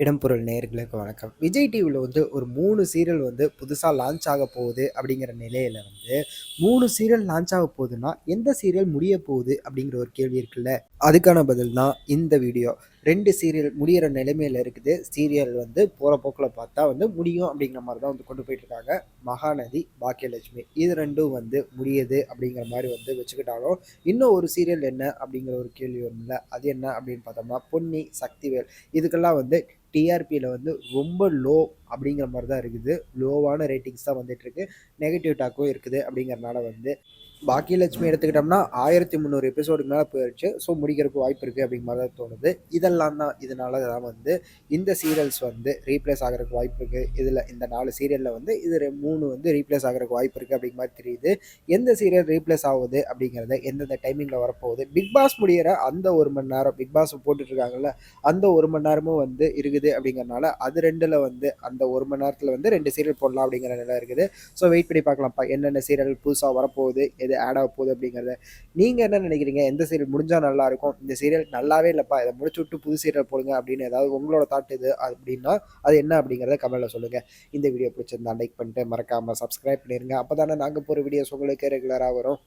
இடம்பொருள் நேர்களுக்கு வணக்கம். விஜய் டிவியில் வந்து ஒரு மூணு சீரியல் வந்து புதுசாக லான்ச் ஆக போகுது அப்படிங்கிற நிலையில் வந்து மூணு சீரியல் லான்ச் ஆக போகுதுன்னா எந்த சீரியல் முடிய போகுது அப்படிங்கிற ஒரு கேள்வி இருக்குல்ல? அதுக்கான பதில் தான் இந்த வீடியோ ரெண்டு சீரியல் முடியிற நிலைமையில் இருக்குது. சீரியல் வந்து போகிற போக்கில் பார்த்தா வந்து முடியும் அப்படிங்கிற மாதிரி தான் வந்து கொண்டு போயிட்டுருக்காங்க மகாநதி பாக்கியலட்சுமி. இது ரெண்டும் வந்து முடியுது அப்படிங்கிற மாதிரி வந்து வச்சுக்கிட்டாலும் இன்னும் ஒரு சீரியல் என்ன அப்படிங்கிற ஒரு கேள்வி வரும்ல? அது என்ன அப்படின்னு பார்த்தோம்னா பொன்னி சக்திவேல். இதுக்கெல்லாம் வந்து டிஆர்பியில் வந்து ரொம்ப லோ அப்படிங்கிற மாதிரி தான் இருக்குது. லோவான ரேட்டிங்ஸ் தான் வந்துட்டுருக்கு. நெகட்டிவ் டாக்கும் இருக்குது அப்படிங்கிறனால வந்து பாக்கியலட்சுமி எடுத்துக்கிட்டோம்னா ஆயிரத்தி முந்நூறு எபிசோடுக்கு மேலே போயிடுச்சு ஸோ முடிக்கிறதுக்கு வாய்ப்பு இருக்குது அப்படிங்கிற மாதிரி தான் தோணுது. இதெல்லாம் தான் இதனால தான் வந்து இந்த சீரியல்ஸ் வந்து ரீப்ளேஸ் ஆகிறதுக்கு வாய்ப்பு இருக்குது இதில் இந்த நாலு சீரியலில் வந்து இது ரெ- மூணு வந்து ரீப்ளேஸ் ஆகிறதுக்கு வாய்ப்பு இருக்குது அப்படிங்கிற மாதிரி தெரியுது. எந்த சீரியல் ரீப்ளேஸ் ஆகுது அப்படிங்கிறத எந்தெந்த டைமிங்கில் வரப்போகுது. பிக் பாஸ் முடியிற அந்த ஒரு மணி நேரம் பிக் பாஸ் போட்டுட்ருக்காங்கல்ல அந்த ஒரு மணி நேரமும் வந்து இருக்குது அப்படிங்கிறனால அது ரெண்டில் வந்து அந்த ஒரு மணி நேரத்தில் வந்து ரெண்டு சீரியல் போடலாம் அப்படிங்கிற நிலை இருக்குது. ஸோ வெயிட் பண்ணி பார்க்கலாம்ப்பா. என்னென்ன சீரியல் புதுசாக வரப்போகுது எது ஆட் ஆக போகுது அப்படிங்கிறத. நீங்கள் என்ன நினைக்கிறீங்க? எந்த சீரியல் முடிஞ்சால் நல்லா இருக்கும்? இந்த சீரியல் நல்லாவே இல்லைப்பா. இதை முடிச்சு விட்டு புது சீரியல் போடுங்க அப்படின்னு ஏதாவது உங்களோட தாட் இது அப்படின்னா அது என்ன அப்படிங்கிறத கமெண்ட்டில் சொல்லுங்கள் இந்த வீடியோ பிடிச்சிருந்தா லைக் பண்ணிட்டு மறக்காமல் சப்ஸ்கிரைப் பண்ணிடுங்க அப்போ தானே நாங்கள் போகிற வீடியோஸ் உங்களுக்கு ரெகுலராக வரும்.